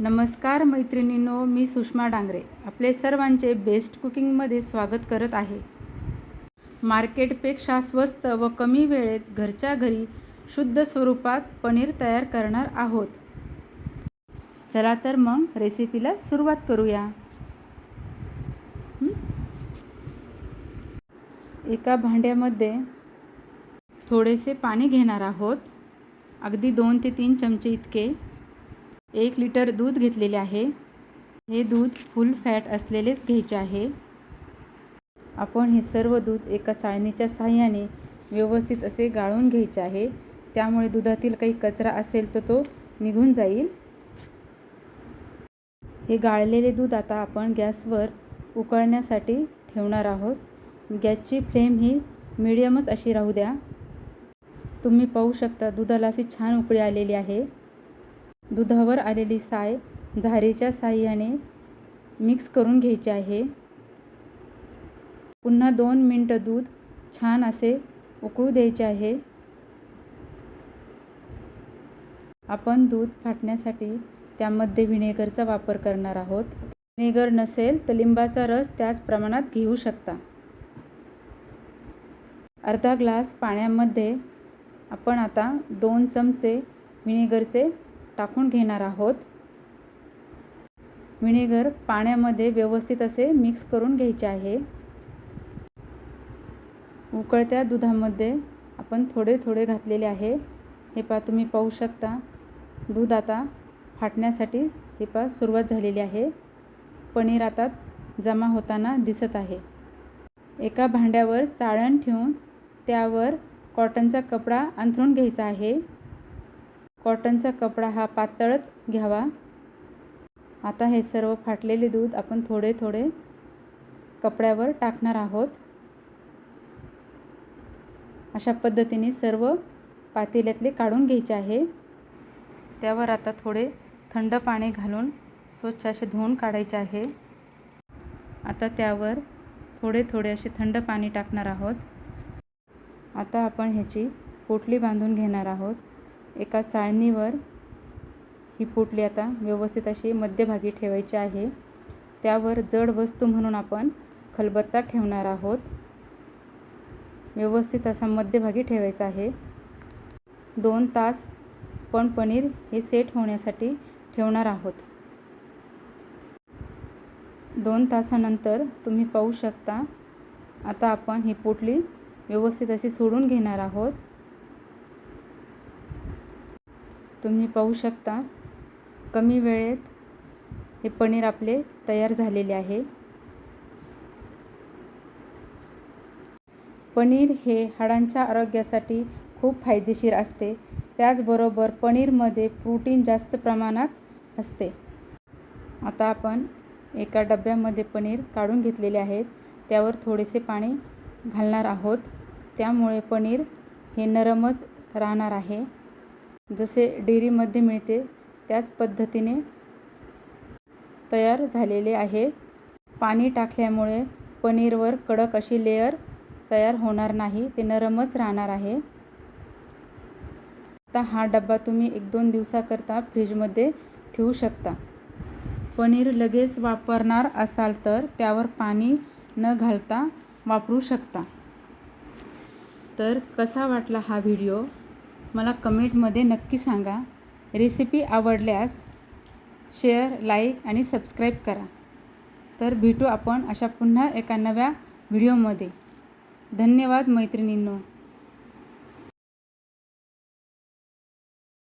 नमस्कार मैत्रिणींनो मी सुषमा डांगरे. आपले सर्वांचे बेस्ट कुकिंगमध्ये स्वागत करत आहे. मार्केटपेक्षा स्वस्त व कमी वेळेत घरच्या घरी शुद्ध स्वरूपात पनीर तयार करणार आहोत. चला तर मग रेसिपीला सुरुवात करूया. एका भांड्यामध्ये थोडेसे पाणी घेणार आहोत. अगदी दोन ते तीन चमचे इतके. एक लिटर दूध घेतलेले आहे. हे दूध फुल फॅट असलेलेच घ्यायचे आहे. आपण हे सर्व दूध एका चाळणीच्या सहाय्याने व्यवस्थित असे गाळून घ्यायचे आहे. त्यामुळे दुधातील काही कचरा असेल तर तो निघून जाईल. हे गाळलेले दूध आता आपण गॅसवर उकळण्यासाठी ठेवणार आहोत. गॅसची फ्लेम ही मिडियमच अशी राहू द्या. तुम्ही पाहू शकता दुधाला अशी छान उकळी आलेली आहे. दुधावर आलेली साय झारीच्या साह्याने मिक्स करून घ्यायचे आहे. पुन्हा दोन मिनटं दूध छान असे उकळू द्यायचे आहे. आपण दूध फाटण्यासाठी त्यामध्ये व्हिनेगरचा वापर करणार आहोत. व्हिनेगर नसेल तर लिंबाचा रस त्याच प्रमाणात घेऊ शकता. अर्धा ग्लास पाण्यामध्ये आपण आता दोन चमचे व्हिनेगरचे टाकून घेणार आहोत. व्हिनेगर पाण्यामध्ये व्यवस्थित असे मिक्स करून घ्यायचे आहे. उकळत्या दुधामध्ये आपण थोडे थोडे घातलेले आहे. हे पा तुम्ही पाहू शकता. दूध आता फाटण्यासाठी हे पा सुरुवात झालेली आहे. पनीर आता जमा होताना दिसत आहे. एका भांड्यावर चाळण ठेवून त्यावर कॉटनचा कपडा अंथरून घ्यायचा आहे. कॉटनचा कपडा हा पातळच घ्यावा. आता हे सर्व फाटलेले दूध आपण थोडे थोडे कपड्यावर टाकणार आहोत. अशा पद्धतीने सर्व पातेल्यातले काढून घ्यायचे आहे. त्यावर आता थोडे थंड पाणी घालून स्वच्छ असे धुवून काढायचे आहे. आता त्यावर थोडे थोडे असे थंड पाणी टाकणार आहोत. आता आपण ह्याची पोटली बांधून घेणार आहोत. एका चाळणीवर ही पोटली आता व्यवस्थित अशी मध्यभागी ठेवायची आहे. त्यावर जड वस्तू म्हणून आपण खलबत्ता ठेवणार आहोत. व्यवस्थित असा मध्यभागी ठेवायचा आहे. दोन तास पण पनीर हे सेट होण्यासाठी ठेवणार आहोत. दोन तासानंतर तुम्ही पाहू शकता आता आपण ही पोटली व्यवस्थित अशी सोडून घेणार आहोत. तुम्ही पाहू शकता कमी वेळेत हे पनीर आपले तयार झालेले आहे. पनीर हे हाडांच्या आरोग्यासाठी खूप फायदेशीर असते. त्याचबरोबर पनीरमध्ये प्रोटीन जास्त प्रमाणात असते. आता आपण एका डब्यामध्ये पनीर काढून घेतलेले आहेत. त्यावर थोडेसे पाणी घालणार आहोत. त्यामुळे पनीर हे नरमच राहणार आहे. जसे डेअरीमध्ये मिळते त्याच पद्धतीने तयार झालेले आहे. पाणी टाकल्यामुळे पनीरवर कडक अशी लेअर तयार होणार नाही ते नरमच राहणार आहे. आता हा डब्बा तुम्ही एक दोन दिवसाकरता फ्रीजमध्ये ठेवू शकता. पनीर लगेच वापरणार असाल तर त्यावर पाणी न घालता वापरू शकता. तर कसा वाटला हा व्हिडिओ? मला कमेंटमध्ये नक्की सांगा. रेसिपी आवडल्यास शेअर लाईक आणि सबस्क्राईब करा. तर भेटू आपण अशा पुन्हा एका नव्या व्हिडिओमध्ये. धन्यवाद मैत्रिणींनो.